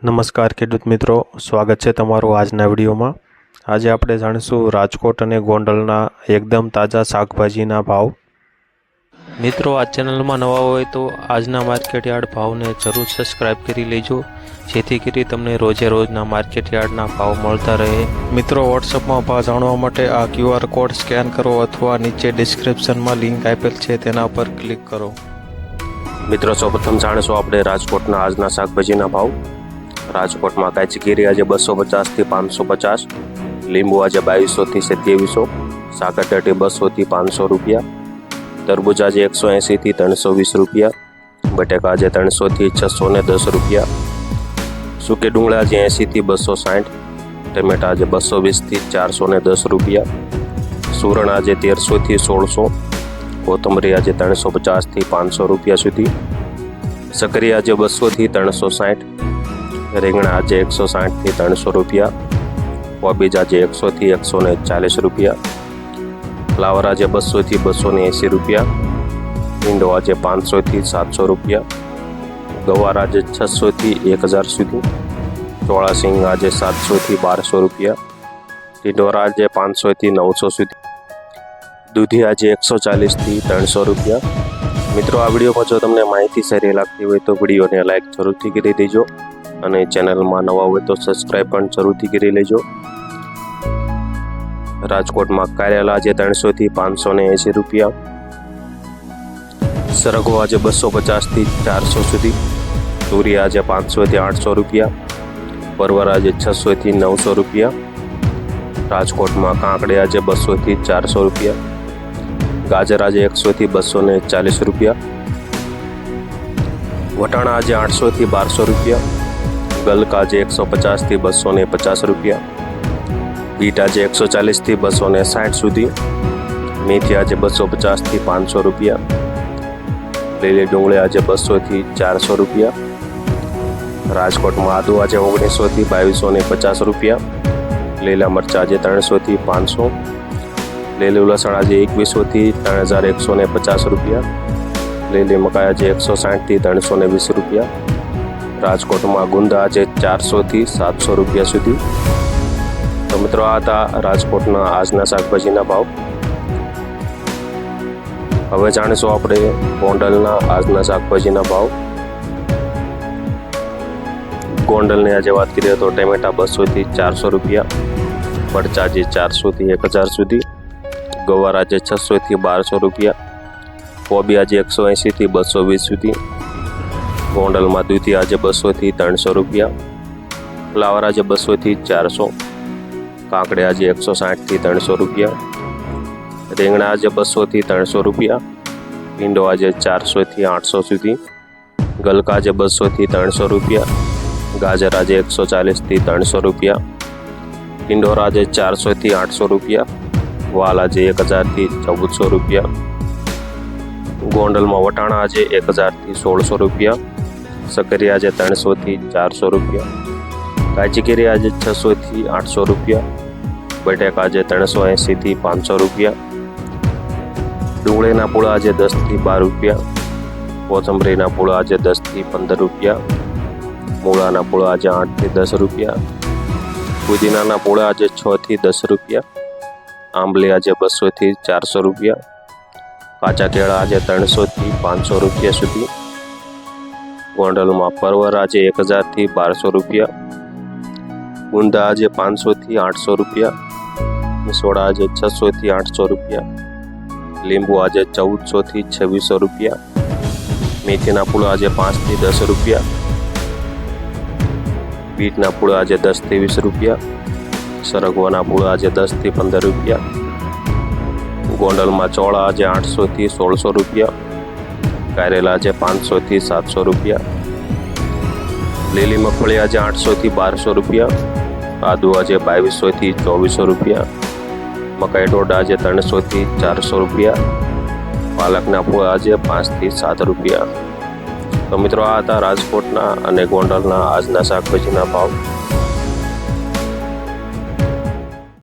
નમસ્કાર ખેડૂત મિત્રો, સ્વાગત છે તમારું આજના વિડીયોમાં. આજે આપણે જાણીશું રાજકોટ અને ગોંડલના એકદમ તાજા શાકભાજીના ભાવ. મિત્રો, આ ચેનલમાં નવા હોય તો આજના માર્કેટ યાર્ડ ભાવને જરૂર સબસ્ક્રાઇબ કરી લેજો, જેથી કરી તમને રોજે રોજના માર્કેટ યાર્ડના ભાવ મળતા રહે. મિત્રો વોટ્સઅપમાં ભાવ જાણવા માટે આ ક્યુઆર કોડ સ્કેન કરો અથવા નીચે ડિસ્ક્રિપ્શનમાં લિંક આપેલ છે તેના પર ક્લિક કરો. મિત્રો, સૌપ્રથમ જાણીશું આપણે રાજકોટના આજના શાકભાજીના ભાવ. રાજકોટમાં કાચી આજે બસો પચાસથી પાંચસો પચાસ, લીંબુ આજે બાવીસોથી સત્યાવીસો સાકરટેટી બસોથી પાંચસો રૂપિયા, તરબૂચ આજે એકસો એંસીથી ત્રણસો વીસ રૂપિયા, બટેકા આજે ત્રણસોથી છસો ને દસ રૂપિયા, સૂકી ડુંગળા આજે એંસીથી બસો સાઠ, ટમેટા આજે બસો વીસથી ચારસો ને દસ રૂપિયા સુરણ આજે તેરસોથી સોળસો, કોથમરી આજે ત્રણસો પચાસથી પાંચસો રૂપિયા સુધી સકરી આજે બસોથી ત્રણસો સાઠ રીંગણા આજે એકસો સાઠથી ત્રણસો રૂપિયા, કોબીજ આજે એકસોથી એકસો ને ચાલીસ રૂપિયા, ફ્લાવર આજે બસોથી બસો ને એંસી રૂપિયા, ઈંડો આજે પાંચસોથી સાતસો રૂપિયા, ગવાર આજે છસોથી એક હજાર સુધી ચોળાસિંગ આજે સાતસોથી બારસો રૂપિયા ટીંડોરા આજે પાંચસોથી નવસો સુધી, દૂધી આજે એકસો ચાલીસથી ત્રણસો રૂપિયા. મિત્રો, આ વિડીયોમાં જો તમને માહિતી સારી લાગતી હોય તો વિડીયોને લાઈક જરૂરથી કરી દેજો. અને ચેનલમાં નવા હોય તો સબસ્ક્રાઈબ પણ જરૂરથી કરી લેજો. રાજકોટમાં કારેલા આજે ત્રણસોથી પાંચસો ને એંસી રૂપિયા. સરગો આજે બસો પચાસથી ચારસો સુધી. તુરી આજે પાંચસોથી આઠસો રૂપિયા. પરવર આજે છસોથી નવસો રૂપિયા. રાજકોટમાં કાંકડે આજે બસોથી ચારસો રૂપિયા. ગાજર આજે એકસોથી બસો ને ચાલીસ રૂપિયા. વટાણા આજે આઠસોથી બારસો રૂપિયા. ગલક આજે એકસો પચાસથી બસો ને પચાસ રૂપિયા બીટ આજે એકસો ચાલીસથી બસો ને સાઠ સુધી મેથી આજે બસો પચાસથી પાંચસો રૂપિયા લીલી ડુંગળી આજે બસોથી ચારસો રૂપિયા રાજકોટમાં આદુ આજે ઓગણીસોથી બાવીસો ને પચાસ રૂપિયા લીલા મરચાં આજે ત્રણસોથી પાંચસો લીલું લસણ આજે એકવીસોથી ત્રણ હજાર એકસો ને પચાસ રૂપિયા લીલી મકાઈ આજે એકસો સાઠથી ત્રણસો ને વીસ રૂપિયા રાજકોટમાં ગુંદા આજે ચારસોથી સાતસો રૂપિયા સુધી. તો મિત્રો, આ હતા રાજકોટના આજના શાકભાજીના ભાવ. હવે જાણીશું આપણે ગોંડલના આજના શાકભાજીના ભાવ. ગોંડલની આજે વાત કરીએ તો ટેમેટા બસોથી ચારસો રૂપિયા, મરચા આજે ચારસોથી એક હજાર સુધી, ગવાર આજે છસોથી બારસો રૂપિયા, કોબી આજે એકસો એંસીથી બસો વીસ સુધી ગોંડલમાં દૂધી આજે બસોથી ત્રણસો રૂપિયા ફ્લાવર આજે બસોથી ચારસો, કાંકડી આજે એકસો સાઠથી ત્રણસો રૂપિયા, રીંગણા આજે બસોથી ત્રણસો રૂપિયા ભીંડો આજે ચારસોથી આઠસો સુધી, ગલકા આજે બસોથી ત્રણસો રૂપિયા, ગાજર આજે એકસો ચાલીસથી ત્રણસો રૂપિયા ટિંડોરા આજે ચારસોથી આઠસો રૂપિયા, વાલ આજે એક હજારથી ચૌદસો રૂપિયા, ગોંડલમાં વટાણા આજે એક હજારથી સોળસો રૂપિયા સકરી આજે ત્રણસોથી ચારસો રૂપિયા. કાચી કેરી આજે છસોથી આઠસો રૂપિયા. બટેક આજે ત્રણસો એંસીથી પાંચસો રૂપિયા. ડુંગળીના પૂળા આજે દસથી બાર રૂપિયા. કોથંબરીના પૂળા આજે દસથી પંદર રૂપિયા. મૂળાના પૂળા આજે આઠથી દસ રૂપિયા. પુદીનાના પૂળા આજે છથી દસ રૂપિયા. આંબલી આજે બસોથી ચારસો રૂપિયા. કાચા કેળા આજે ત્રણસોથી પાંચસો રૂપિયા સુધી. ગોંડલમાં પરવર આજે એક હજારથી બારસો રૂપિયા ગુંદા આજે પાંચસોથી આઠસો રૂપિયા સોડા આજે છસોથી આઠસો રૂપિયા લીંબુ આજે ચૌદસોથી છવ્વીસો રૂપિયા, મેથીના પૂળા આજે પાંચથી દસ રૂપિયા, બીટના પૂળા આજે દસથી વીસ રૂપિયા, સરગવાના પૂળા આજે દસથી પંદર રૂપિયા, ગોંડલમાં ચોળા આજે આઠસોથી સોળસો રૂપિયા કારેલા આજે પાંચસોથી સાતસો રૂપિયા. લીલી મગફળી આજે આઠસોથી બારસો રૂપિયા. આદુ આજે બાવીસોથી ચોવીસો રૂપિયા. મકાઈ ડોડા આજે ત્રણસોથી ચારસો રૂપિયા. પાલકના ફૂળ આજે પાંચથી સાત રૂપિયા. તો મિત્રો આ હતા રાજકોટના અને ગોંડલના આજના શાકભાજીના ભાવ.